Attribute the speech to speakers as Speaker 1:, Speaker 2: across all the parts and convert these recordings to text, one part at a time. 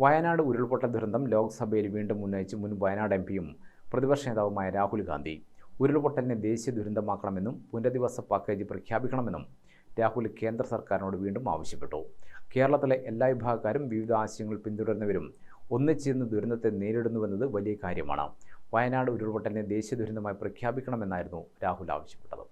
Speaker 1: വയനാട് ഉരുൾപൊട്ടൽ ദുരന്തം ലോക്സഭയിൽ വീണ്ടും ഉന്നയിച്ച് മുൻ വയനാട് എം പിയും പ്രതിപക്ഷ നേതാവുമായ രാഹുൽ ഗാന്ധി. ഉരുൾപൊട്ടലിനെ ദേശീയ ദുരന്തമാക്കണമെന്നും പുനരധിവാസ പാക്കേജ് പ്രഖ്യാപിക്കണമെന്നും രാഹുൽ കേന്ദ്ര സർക്കാരിനോട് വീണ്ടും ആവശ്യപ്പെട്ടു. കേരളത്തിലെ എല്ലാ വിഭാഗക്കാരും വിവിധ ആശയങ്ങൾ പിന്തുടരുന്നവരും ഒന്നിച്ചിരുന്ന് ദുരന്തത്തെ നേരിടുന്നുവെന്നത് വലിയ കാര്യമാണ്. വയനാട് ഉരുൾപൊട്ടലിനെ ദേശീയ ദുരന്തമായി പ്രഖ്യാപിക്കണമെന്നായിരുന്നു രാഹുൽ ആവശ്യപ്പെട്ടത്.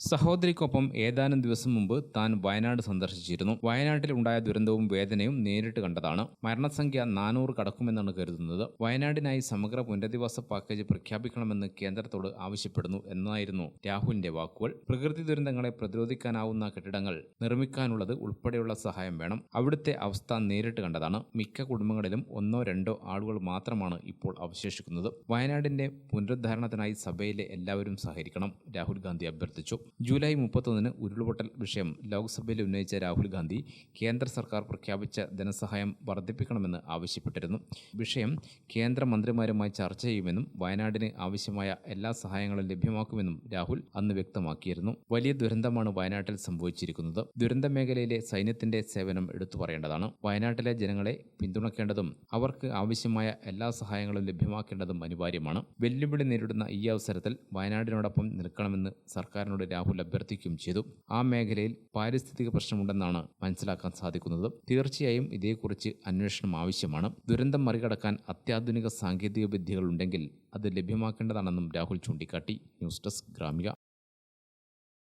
Speaker 2: സഹോദരിക്കൊപ്പം ഏതാനും ദിവസം മുമ്പ് താൻ വയനാട് സന്ദർശിച്ചിരുന്നു. വയനാട്ടിൽ ഉണ്ടായ ദുരന്തവും വേദനയും നേരിട്ട് കണ്ടതാണ്. മരണസംഖ്യ നാനൂറ് കടക്കുമെന്നാണ് കരുതുന്നത്. വയനാടിനായി സമഗ്ര പുനരധിവാസ പാക്കേജ് പ്രഖ്യാപിക്കണമെന്ന് കേന്ദ്രത്തോട് ആവശ്യപ്പെടുന്നു എന്നായിരുന്നു രാഹുലിന്റെ വാക്കുകൾ. പ്രകൃതി ദുരന്തങ്ങളെ പ്രതിരോധിക്കാനാവുന്ന കെട്ടിടങ്ങൾ നിർമ്മിക്കാനുള്ളത് ഉൾപ്പെടെയുള്ള സഹായം വേണം. അവിടുത്തെ അവസ്ഥ നേരിട്ട് കണ്ടതാണ്. മിക്ക കുടുംബങ്ങളിലും ഒന്നോ രണ്ടോ ആളുകൾ മാത്രമാണ് ഇപ്പോൾ അവശേഷിക്കുന്നത്. വയനാടിന്റെ പുനരുദ്ധാരണത്തിനായി സഭയിലെ എല്ലാവരും സഹകരിക്കണം രാഹുൽ ഗാന്ധി അഭ്യർത്ഥിച്ചു. ജൂലൈ മുപ്പത്തൊന്നിന് ഉരുൾപൊട്ടൽ വിഷയം ലോക്സഭയിൽ ഉന്നയിച്ച രാഹുൽ ഗാന്ധി കേന്ദ്ര സർക്കാർ പ്രഖ്യാപിച്ച ധനസഹായം വർദ്ധിപ്പിക്കണമെന്ന് ആവശ്യപ്പെട്ടിരുന്നു. വിഷയം കേന്ദ്രമന്ത്രിമാരുമായി ചർച്ച ചെയ്യുമെന്നും വയനാടിന് ആവശ്യമായ എല്ലാ സഹായങ്ങളും ലഭ്യമാക്കുമെന്നും രാഹുൽ അന്ന് വ്യക്തമാക്കിയിരുന്നു. വലിയ ദുരന്തമാണ് വയനാട്ടിൽ സംഭവിച്ചിരിക്കുന്നത്. ദുരന്ത മേഖലയിലെ സൈന്യത്തിന്റെ സേവനം എടുത്തു പറയേണ്ടതാണ്. വയനാട്ടിലെ ജനങ്ങളെ പിന്തുണക്കേണ്ടതും അവർക്ക് ആവശ്യമായ എല്ലാ സഹായങ്ങളും ലഭ്യമാക്കേണ്ടതും അനിവാര്യമാണ്. വെല്ലുവിളി നേരിടുന്ന ഈ അവസരത്തിൽ വയനാടിനോടൊപ്പം നിൽക്കണമെന്ന് സർക്കാരിനോട് രാഹുൽ അഭ്യർത്ഥിക്കുകയും ചെയ്തു. ആ മേഖലയിൽ പാരിസ്ഥിതിക പ്രശ്നമുണ്ടെന്നാണ് മനസ്സിലാക്കാൻ സാധിക്കുന്നത്. തീർച്ചയായും ഇതേക്കുറിച്ച് അന്വേഷണം ആവശ്യമാണ്. ദുരന്തം മറികടക്കാൻ അത്യാധുനിക സാങ്കേതിക വിദ്യകൾ ഉണ്ടെങ്കിൽ അത് ലഭ്യമാക്കേണ്ടതാണെന്നും രാഹുൽ ചൂണ്ടിക്കാട്ടി. News desk Gramika.